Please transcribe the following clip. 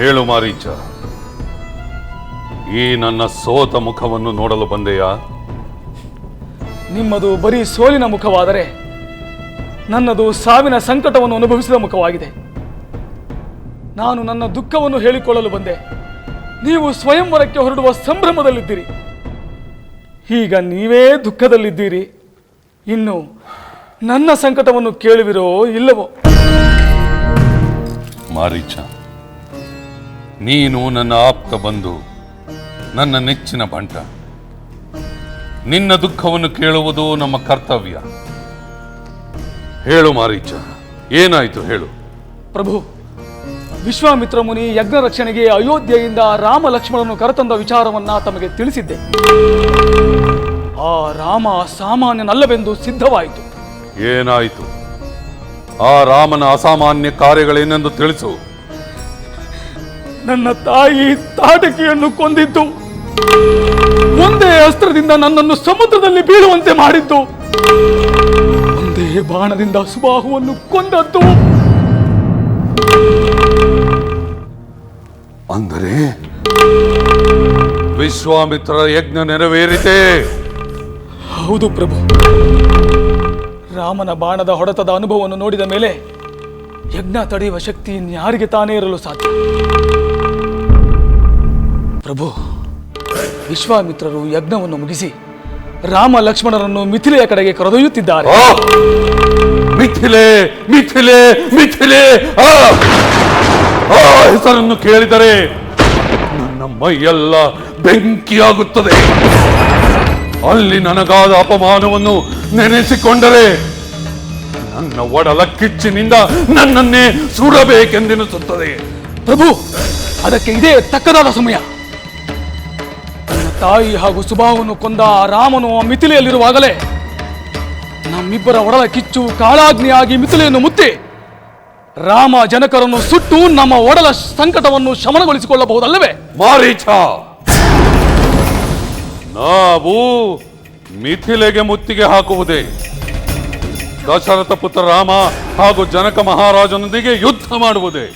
ಹೇಳು ಮಾರೀಚ. ಈ ನನ್ನ ಸೋತ ಮುಖವನ್ನು ನೋಡಲು ಬಂದೆಯಾ? ನಿಮ್ಮದು ಬರೀ ಸೋಲಿನ ಮುಖವಾದರೆ ನನ್ನದು ಸಾವಿನ ಸಂಕಟವನ್ನು ಅನುಭವಿಸಿದ ಮುಖವಾಗಿದೆ. ನಾನು ನನ್ನ ದುಃಖವನ್ನು ಹೇಳಿಕೊಳ್ಳಲು ಬಂದೆ. ನೀವು ಸ್ವಯಂವರಕ್ಕೆ ಹೊರಡುವ ಸಂಭ್ರಮದಲ್ಲಿದ್ದೀರಿ. ಈಗ ನೀವೇ ದುಃಖದಲ್ಲಿದ್ದೀರಿ. ಇನ್ನು ನನ್ನ ಸಂಕಟವನ್ನು ಕೇಳುವಿರೋ ಇಲ್ಲವೋ? ಮಾರೀಚ ನೀನು ನನ್ನ ಆಪ್ತ ಬಂಧು ನನ್ನ ನೆಚ್ಚಿನ ಬಂಟ. ನಿನ್ನ ದುಃಖವನ್ನು ಕೇಳುವುದು ನಮ್ಮ ಕರ್ತವ್ಯ. ಹೇಳು ಮಾರೀಚ ಏನಾಯಿತು ಹೇಳು. ಪ್ರಭು ವಿಶ್ವಾಮಿತ್ರ ಮುನಿ ಯಜ್ಞ ರಕ್ಷಣೆಗೆ ಅಯೋಧ್ಯೆಯಿಂದ ರಾಮ ಲಕ್ಷ್ಮಣನು ಕರೆತಂದ ವಿಚಾರವನ್ನ ತಮಗೆ ತಿಳಿಸಿದ್ದೆ. ಆ ರಾಮ ಅಸಾಮಾನ್ಯನಲ್ಲವೆಂದು ಸಿದ್ಧವಾಯಿತು. ಏನಾಯಿತು? ಆ ರಾಮನ ಅಸಾಮಾನ್ಯ ಕಾರ್ಯಗಳೇನೆಂದು ತಿಳಿಸು. ನನ್ನ ತಾಯಿ ತಾಟಕಿಯನ್ನು ಕೊಂದಿದ್ದು. ಒಂದೇ ಅಸ್ತ್ರದಿಂದ ನನ್ನನ್ನು ಸಮುದ್ರದಲ್ಲಿ ಬೀಳುವಂತೆ ಮಾಡಿದ್ದು. ಒಂದೇ ಬಾಣದಿಂದ ಸುಬಾಹುವನ್ನು ಕೊಂದದ್ದು. ಅಂದರೆ? ವಿಶ್ವಾಮಿತ್ರ ಯಜ್ಞ ನೆರವೇರಿತೆ. ಹೌದು ಪ್ರಭು. ರಾಮನ ಬಾಣದ ಹೊಡೆತದ ಅನುಭವವನ್ನು ನೋಡಿದ ಮೇಲೆ ಯಜ್ಞ ತಡೆಯುವ ಶಕ್ತಿ ಇನ್ಯಾರಿಗೆ ತಾನೇ ಇರಲು ಸಾಧ್ಯ? ಪ್ರಭು, ವಿಶ್ವಾಮಿತ್ರರು ಯಜ್ಞವನ್ನು ಮುಗಿಸಿ ರಾಮ ಲಕ್ಷ್ಮಣರನ್ನು ಮಿಥಿಲೆಯ ಕಡೆಗೆ ಕರೆದೊಯ್ಯುತ್ತಿದ್ದಾರೆ. ಮಿಥಿಲೆ ಮಿಥಿಲೆ ಮಿಥಿಲೆ! ಹೆಸರನ್ನು ಕೇಳಿದರೆ ನನ್ನ ಮೈಯೆಲ್ಲ ಬೆಂಕಿಯಾಗುತ್ತದೆ. ಅಲ್ಲಿ ನನಗಾದ ಅಪಮಾನವನ್ನು ನೆನೆಸಿಕೊಂಡರೆ ನನ್ನ ಒಡಲ ಕಿಚ್ಚಿನಿಂದ ನನ್ನನ್ನೇ ಸುಡಬೇಕೆಂದೆನಿಸುತ್ತದೆ. ಪ್ರಭು, ಅದಕ್ಕೆ ಇದೇ ತಕ್ಕದಾದ ಸಮಯ. ನನ್ನ ತಾಯಿ ಹಾಗೂ ಸುಭಾವನ್ನು ಕೊಂದ ರಾಮನು ಮಿಥಿಲೆಯಲ್ಲಿರುವಾಗಲೇ ನಮ್ಮಿಬ್ಬರ ಒಡಲ ಕಿಚ್ಚು ಕಾಳಾಗ್ನಿಯಾಗಿ ಮಿಥಿಲೆಯನ್ನು ಮುತ್ತಿ ರಾಮ ಜನಕರನ್ನು ಸುಟ್ಟು ನಮ್ಮ ಒಡಲ ಸಂಕಟವನ್ನು ಶಮನಗೊಳಿಸಿಕೊಳ್ಳಬಹುದಲ್ಲವೇ? ಮಾರೀಚ! ನಾವು ಮಿಥಿಲೆಗೆ ಮುತ್ತಿಗೆ ಹಾಕುವುದೇ ದಶರಥ ಪುತ್ರ ರಾಮ ಹಾಗೂ ಜನಕ ಮಹಾರಾಜನೊಂದಿಗೆ ಯುದ್ಧ ಮಾಡುವುದೇ?